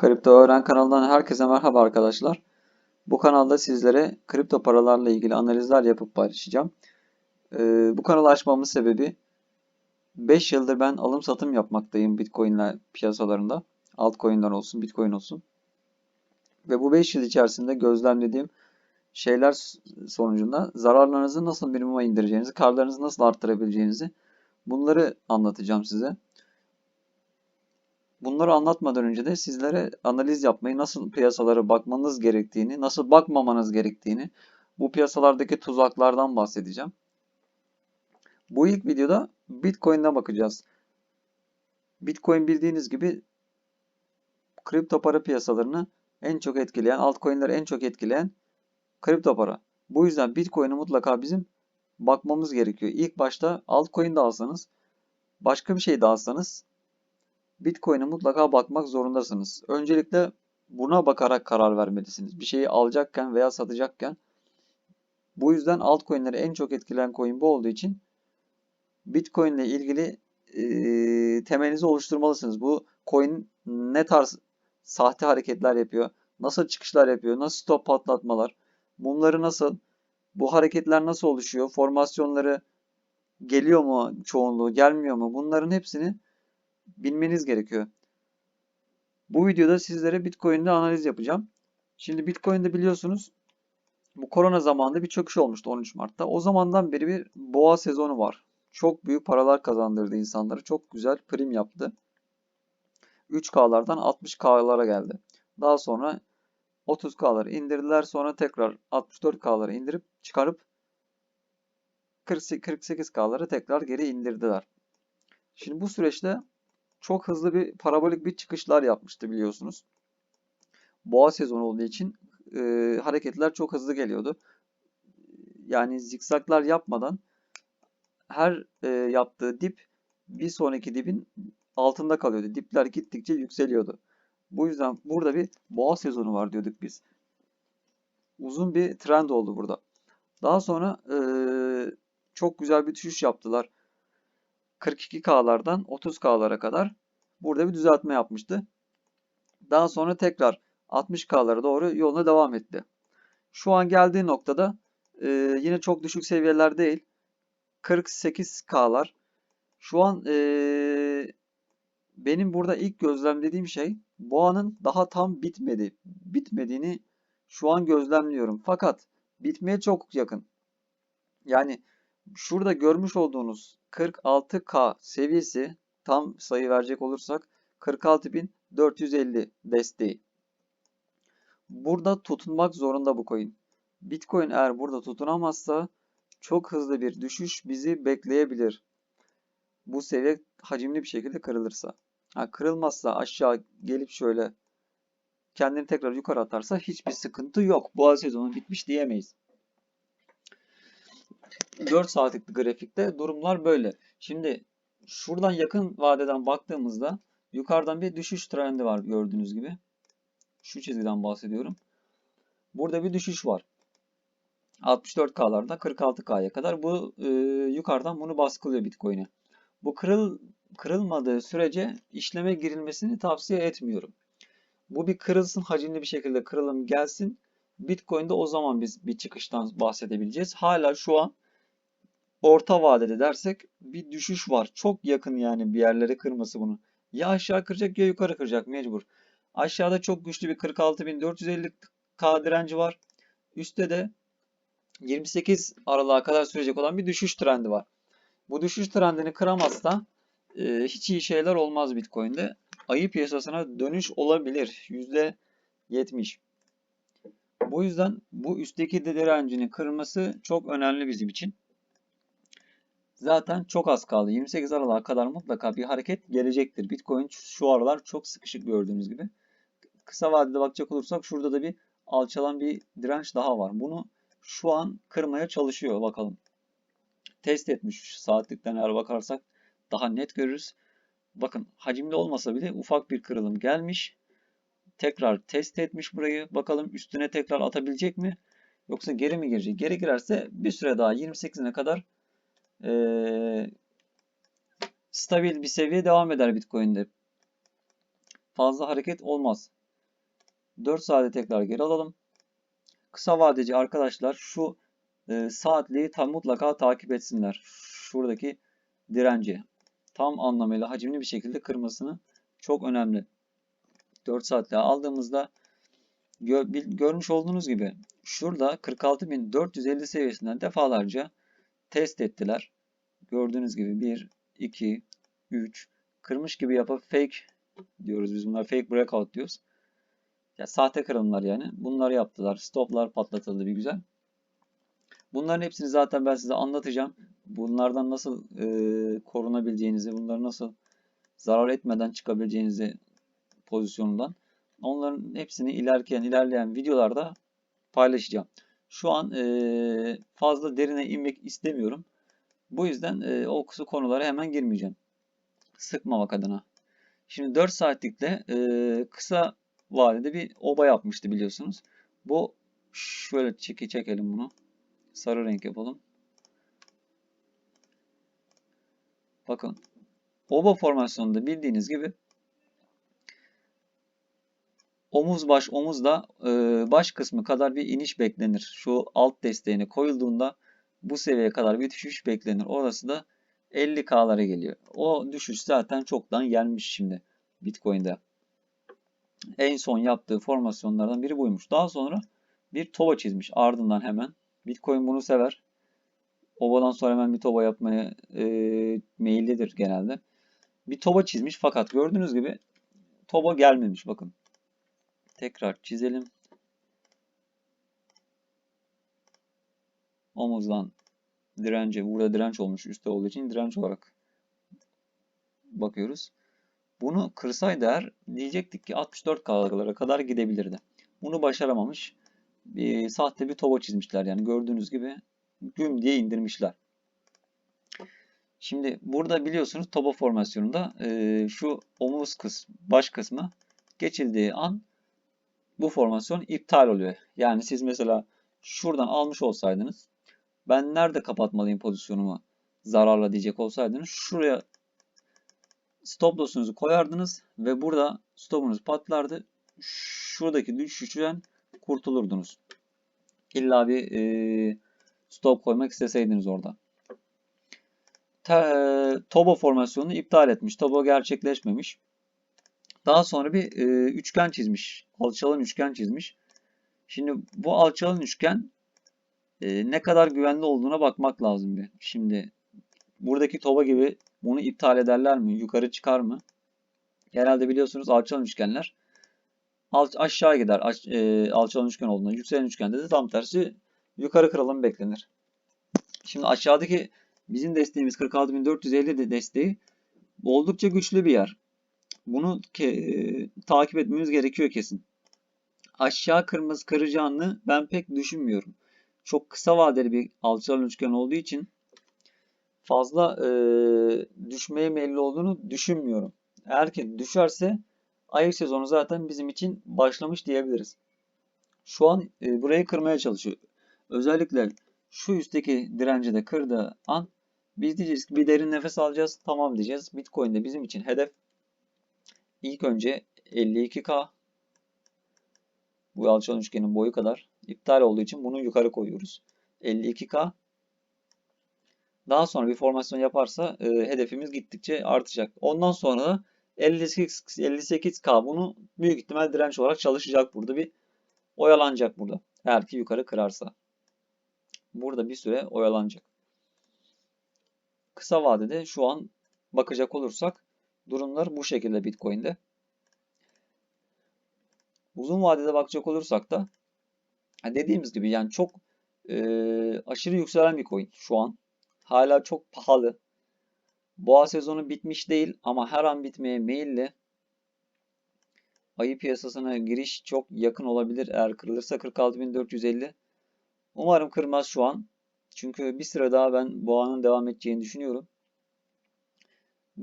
Kripto Öğren kanalından herkese merhaba arkadaşlar. Bu kanalda sizlere kripto paralarla ilgili analizler yapıp paylaşacağım. Ee, bu kanalı açmamın sebebi 5 yıldır ben alım satım yapmaktayım Bitcoin'ler piyasalarında. Altcoin'ler olsun, Bitcoin olsun. Ve bu 5 yıl içerisinde gözlemlediğim şeyler sonucunda zararlarınızı nasıl minimuma indireceğinizi, karlarınızı nasıl arttırabileceğinizi bunları anlatacağım size. Bunları anlatmadan önce de sizlere analiz yapmayı, nasıl piyasalara bakmanız gerektiğini, nasıl bakmamanız gerektiğini, bu piyasalardaki tuzaklardan bahsedeceğim. Bu ilk videoda Bitcoin'e bakacağız. Bitcoin bildiğiniz gibi kripto para piyasalarını en çok etkileyen, altcoin'leri en çok etkileyen kripto para. Bu yüzden Bitcoin'e mutlaka bizim bakmamız gerekiyor. İlk başta altcoin de alsanız, başka bir şey de alsanız Bitcoin'e mutlaka bakmak zorundasınız. Öncelikle buna bakarak karar vermelisiniz. Bir şeyi alacakken veya satacakken. Bu yüzden altcoin'leri en çok etkileyen coin bu olduğu için Bitcoin ile ilgili e, temelinizi oluşturmalısınız. Bu coin ne tarz sahte hareketler yapıyor, nasıl çıkışlar yapıyor, nasıl stop patlatmalar, mumları nasıl, bu hareketler nasıl oluşuyor, formasyonları geliyor mu çoğunluğu, gelmiyor mu bunların hepsini bilmeniz gerekiyor. Bu videoda sizlere Bitcoin'de analiz yapacağım. Şimdi Bitcoin'de biliyorsunuz bu korona zamanında bir çöküş olmuştu 13 Mart'ta. O zamandan beri bir boğa sezonu var. Çok büyük paralar kazandırdı insanlara. Çok güzel prim yaptı. 3K'lardan 60K'lara geldi. Daha sonra 30K'ları indirdiler. Sonra tekrar 64K'ları indirip çıkarıp 48K'ları tekrar geri indirdiler. Şimdi bu süreçte çok hızlı bir parabolik bir çıkışlar yapmıştı biliyorsunuz. Boğa sezonu olduğu için e, hareketler çok hızlı geliyordu. Yani zikzaklar yapmadan her e, yaptığı dip bir sonraki dibin altında kalıyordu. Dipler gittikçe yükseliyordu. Bu yüzden burada bir boğa sezonu var diyorduk biz. Uzun bir trend oldu burada. Daha sonra e, çok güzel bir düşüş yaptılar. 42K'lardan 30K'lara kadar burada bir düzeltme yapmıştı. Daha sonra tekrar 60K'lara doğru yoluna devam etti. Şu an geldiği noktada e, yine çok düşük seviyeler değil. 48K'lar. Şu an e, benim burada ilk gözlemlediğim şey boğanın daha tam bitmedi. Bitmediğini şu an gözlemliyorum. Fakat bitmeye çok yakın. Yani şurada görmüş olduğunuz 46K seviyesi tam sayı verecek olursak 46.450 desteği. Burada tutunmak zorunda bu coin. Bitcoin eğer burada tutunamazsa çok hızlı bir düşüş bizi bekleyebilir. Bu seviye hacimli bir şekilde kırılırsa. Ha, kırılmazsa aşağı gelip şöyle kendini tekrar yukarı atarsa hiçbir sıkıntı yok. Bu sezonu bitmiş diyemeyiz. 4 saatlik grafikte durumlar böyle. Şimdi şuradan yakın vadeden baktığımızda yukarıdan bir düşüş trendi var gördüğünüz gibi. Şu çizgiden bahsediyorum. Burada bir düşüş var. 64K'larda 46K'ya kadar bu e, yukarıdan bunu baskılıyor Bitcoin'e. Bu kırıl kırılmadığı sürece işleme girilmesini tavsiye etmiyorum. Bu bir kırılsın hacimli bir şekilde kırılım gelsin. Bitcoin'de o zaman biz bir çıkıştan bahsedebileceğiz. Hala şu an orta vadede dersek bir düşüş var. Çok yakın yani bir yerlere kırması bunu. Ya aşağı kıracak ya yukarı kıracak mecbur. Aşağıda çok güçlü bir 46.450K direnci var. Üstte de 28 Aralık'a kadar sürecek olan bir düşüş trendi var. Bu düşüş trendini kıramazsa e, hiç iyi şeyler olmaz Bitcoin'de. Ayı piyasasına dönüş olabilir. %70. Bu yüzden bu üstteki direncinin kırılması çok önemli bizim için. Zaten çok az kaldı. 28 Aralık'a kadar mutlaka bir hareket gelecektir. Bitcoin şu aralar çok sıkışık gördüğünüz gibi. Kısa vadede bakacak olursak şurada da bir alçalan bir direnç daha var. Bunu şu an kırmaya çalışıyor bakalım. Test etmiş saatlikten eğer bakarsak daha net görürüz. Bakın hacimli olmasa bile ufak bir kırılım gelmiş. Tekrar test etmiş burayı. Bakalım üstüne tekrar atabilecek mi? Yoksa geri mi girecek? Geri girerse bir süre daha 28'ine kadar e, stabil bir seviye devam eder Bitcoin'de. Fazla hareket olmaz. 4 saate tekrar geri alalım. Kısa vadeci arkadaşlar şu e, saatliği tam mutlaka takip etsinler. Şuradaki direnci tam anlamıyla hacimli bir şekilde kırmasını çok önemli. 4 saatliğe aldığımızda gö bil- görmüş olduğunuz gibi şurada 46.450 seviyesinden defalarca test ettiler. Gördüğünüz gibi 1, 2, 3 kırmış gibi yapıp fake diyoruz biz bunlar fake breakout diyoruz. Ya sahte kırılımlar yani. Bunları yaptılar. Stoplar patlatıldı bir güzel. Bunların hepsini zaten ben size anlatacağım. Bunlardan nasıl e, korunabileceğinizi, bunları nasıl zarar etmeden çıkabileceğinizi pozisyonundan. Onların hepsini ilerleyen ilerleyen videolarda paylaşacağım. Şu an e, fazla derine inmek istemiyorum. Bu yüzden e, o konulara hemen girmeyeceğim. Sıkmamak adına. Şimdi 4 saatlikte e, kısa vadede bir oba yapmıştı biliyorsunuz. Bu şöyle çeki çekelim bunu. Sarı renk yapalım. Bakın. Oba formasyonunda bildiğiniz gibi omuz baş omuzda e, baş kısmı kadar bir iniş beklenir. Şu alt desteğine koyulduğunda bu seviyeye kadar bir düşüş beklenir. Orası da 50K'lara geliyor. O düşüş zaten çoktan gelmiş şimdi Bitcoin'de. En son yaptığı formasyonlardan biri buymuş. Daha sonra bir toba çizmiş ardından hemen. Bitcoin bunu sever. Obadan sonra hemen bir toba yapmaya e, meyillidir genelde. Bir toba çizmiş fakat gördüğünüz gibi toba gelmemiş bakın. Tekrar çizelim. Omuzdan dirence, burada direnç olmuş üstte olduğu için direnç olarak bakıyoruz. Bunu kırsaydı eğer diyecektik ki 64 kalgalara kadar gidebilirdi. Bunu başaramamış. Bir, sahte bir toba çizmişler yani gördüğünüz gibi güm diye indirmişler. Şimdi burada biliyorsunuz toba formasyonunda e, şu omuz kısmı, baş kısmı geçildiği an bu formasyon iptal oluyor. Yani siz mesela şuradan almış olsaydınız ben nerede kapatmalıyım pozisyonumu zararla diyecek olsaydınız şuraya stop loss'unuzu koyardınız ve burada stopunuz patlardı. Şuradaki düşüşten kurtulurdunuz. İlla bir e, stop koymak isteseydiniz orada. Te, Tobo formasyonunu iptal etmiş. Tobo gerçekleşmemiş. Daha sonra bir e, üçgen çizmiş. Alçalan üçgen çizmiş. Şimdi bu alçalan üçgen e, ne kadar güvenli olduğuna bakmak lazım bir. Şimdi buradaki toba gibi bunu iptal ederler mi? Yukarı çıkar mı? Genelde biliyorsunuz alçalan üçgenler alt, aşağı gider. Aş, e, alçalan üçgen olduğunda yükselen üçgende de tam tersi yukarı kırılım beklenir. Şimdi aşağıdaki bizim desteğimiz 46.450 de desteği oldukça güçlü bir yer. Bunu e, takip etmemiz gerekiyor kesin. Aşağı kırmızı kıracağını ben pek düşünmüyorum. Çok kısa vadeli bir alçalan üçgen olduğu için fazla e, düşmeye meyilli olduğunu düşünmüyorum. Eğer ki düşerse ayı sezonu zaten bizim için başlamış diyebiliriz. Şu an e, burayı kırmaya çalışıyor. Özellikle şu üstteki direnci de kırdığı an biz diyeceğiz ki bir derin nefes alacağız. Tamam diyeceğiz. Bitcoin'de bizim için hedef ilk önce 52K bu alçalan üçgenin boyu kadar iptal olduğu için bunu yukarı koyuyoruz. 52K daha sonra bir formasyon yaparsa e, hedefimiz gittikçe artacak. Ondan sonra da 58, 58K bunu büyük ihtimal direnç olarak çalışacak burada bir oyalanacak burada. Eğer ki yukarı kırarsa. Burada bir süre oyalanacak. Kısa vadede şu an bakacak olursak durumlar bu şekilde Bitcoin'de. Uzun vadede bakacak olursak da dediğimiz gibi yani çok e, aşırı yükselen bir coin şu an. Hala çok pahalı. Boğa sezonu bitmiş değil ama her an bitmeye meyilli. Ayı piyasasına giriş çok yakın olabilir. Eğer kırılırsa 46.450. Umarım kırmaz şu an. Çünkü bir süre daha ben boğanın devam edeceğini düşünüyorum.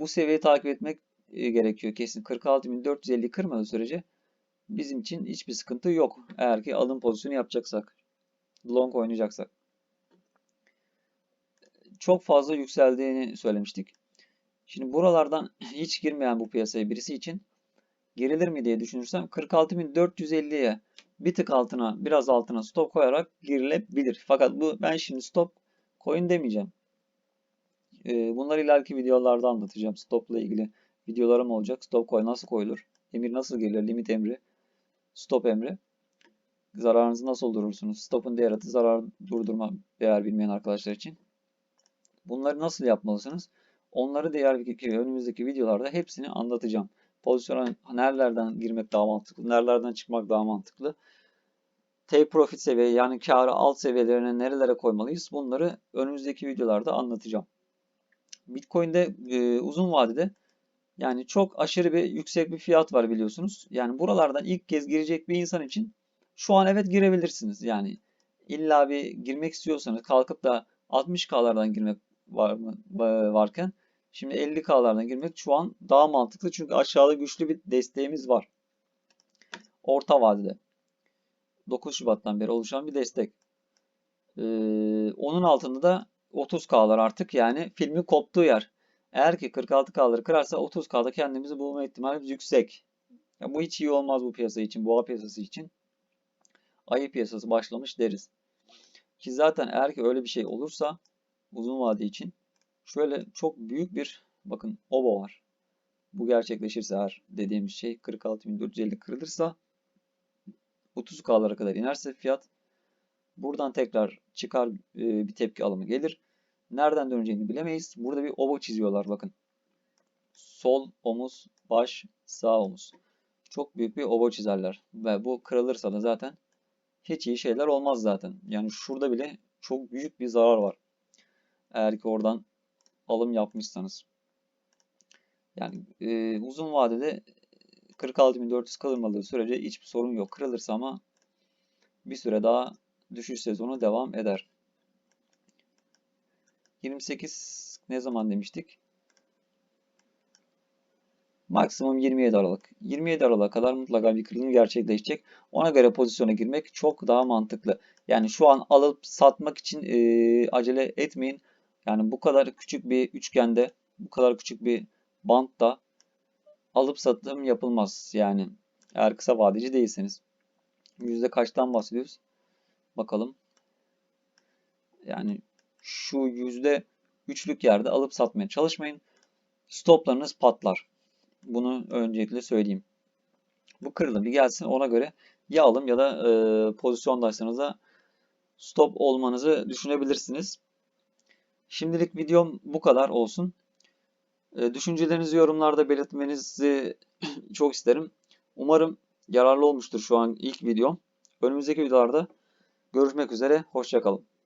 Bu seviyeyi takip etmek e, gerekiyor kesin. 46.450 kırmadığı sürece bizim için hiçbir sıkıntı yok. Eğer ki alım pozisyonu yapacaksak. Long oynayacaksak. Çok fazla yükseldiğini söylemiştik. Şimdi buralardan hiç girmeyen bu piyasaya birisi için girilir mi diye düşünürsem 46.450'ye bir tık altına biraz altına stop koyarak girilebilir. Fakat bu ben şimdi stop coin demeyeceğim. Ee, bunları ileriki videolarda anlatacağım. Stopla ilgili videolarım olacak. Stop coin nasıl koyulur? Emir nasıl gelir? Limit emri. Stop emri. Zararınızı nasıl durdurursunuz? Stop'un diğer adı zarar durdurma değer bilmeyen arkadaşlar için. Bunları nasıl yapmalısınız? Onları diğer önümüzdeki videolarda hepsini anlatacağım. Pozisyona nerelerden girmek daha mantıklı, nerelerden çıkmak daha mantıklı. Take profit seviye yani karı alt seviyelerine nerelere koymalıyız? Bunları önümüzdeki videolarda anlatacağım. Bitcoin'de e, uzun vadede yani çok aşırı bir yüksek bir fiyat var biliyorsunuz. Yani buralardan ilk kez girecek bir insan için şu an evet girebilirsiniz. Yani illa bir girmek istiyorsanız kalkıp da 60K'lardan girmek var mı varken şimdi 50K'lardan girmek şu an daha mantıklı. Çünkü aşağıda güçlü bir desteğimiz var. Orta vadede. 9 Şubat'tan beri oluşan bir destek. Ee, onun altında da 30K'lar artık yani filmin koptuğu yer. Eğer ki 46K'ları kırarsa 30K'da kendimizi bulma ihtimalimiz yüksek. Ya bu hiç iyi olmaz bu piyasa için, boğa piyasası için. Ayı piyasası başlamış deriz. Ki zaten eğer ki öyle bir şey olursa uzun vade için şöyle çok büyük bir bakın obo var. Bu gerçekleşirse eğer dediğimiz şey 46.450 kırılırsa 30K'lara kadar inerse fiyat buradan tekrar çıkar bir tepki alımı gelir. Nereden döneceğini bilemeyiz. Burada bir obo çiziyorlar bakın. Sol omuz, baş, sağ omuz. Çok büyük bir obo çizerler. Ve bu kırılırsa da zaten hiç iyi şeyler olmaz zaten. Yani şurada bile çok büyük bir zarar var. Eğer ki oradan alım yapmışsanız. Yani e, uzun vadede 46.400 kalınmadığı sürece hiçbir sorun yok. Kırılırsa ama bir süre daha düşüş sezonu devam eder. 28 ne zaman demiştik? Maksimum 27 Aralık. 27 Aralık'a kadar mutlaka bir kırılım gerçekleşecek. Ona göre pozisyona girmek çok daha mantıklı. Yani şu an alıp satmak için e, acele etmeyin. Yani bu kadar küçük bir üçgende, bu kadar küçük bir bantta alıp satım yapılmaz. Yani eğer kısa vadeci değilseniz. Yüzde kaçtan bahsediyoruz? Bakalım. Yani şu yüzde üçlük yerde alıp satmaya çalışmayın. Stoplarınız patlar. Bunu öncelikle söyleyeyim. Bu kırılım bir gelsin ona göre ya alım ya da e, pozisyondaysanız da stop olmanızı düşünebilirsiniz. Şimdilik videom bu kadar olsun. E, düşüncelerinizi yorumlarda belirtmenizi çok isterim. Umarım yararlı olmuştur şu an ilk videom. Önümüzdeki videolarda görüşmek üzere. Hoşçakalın.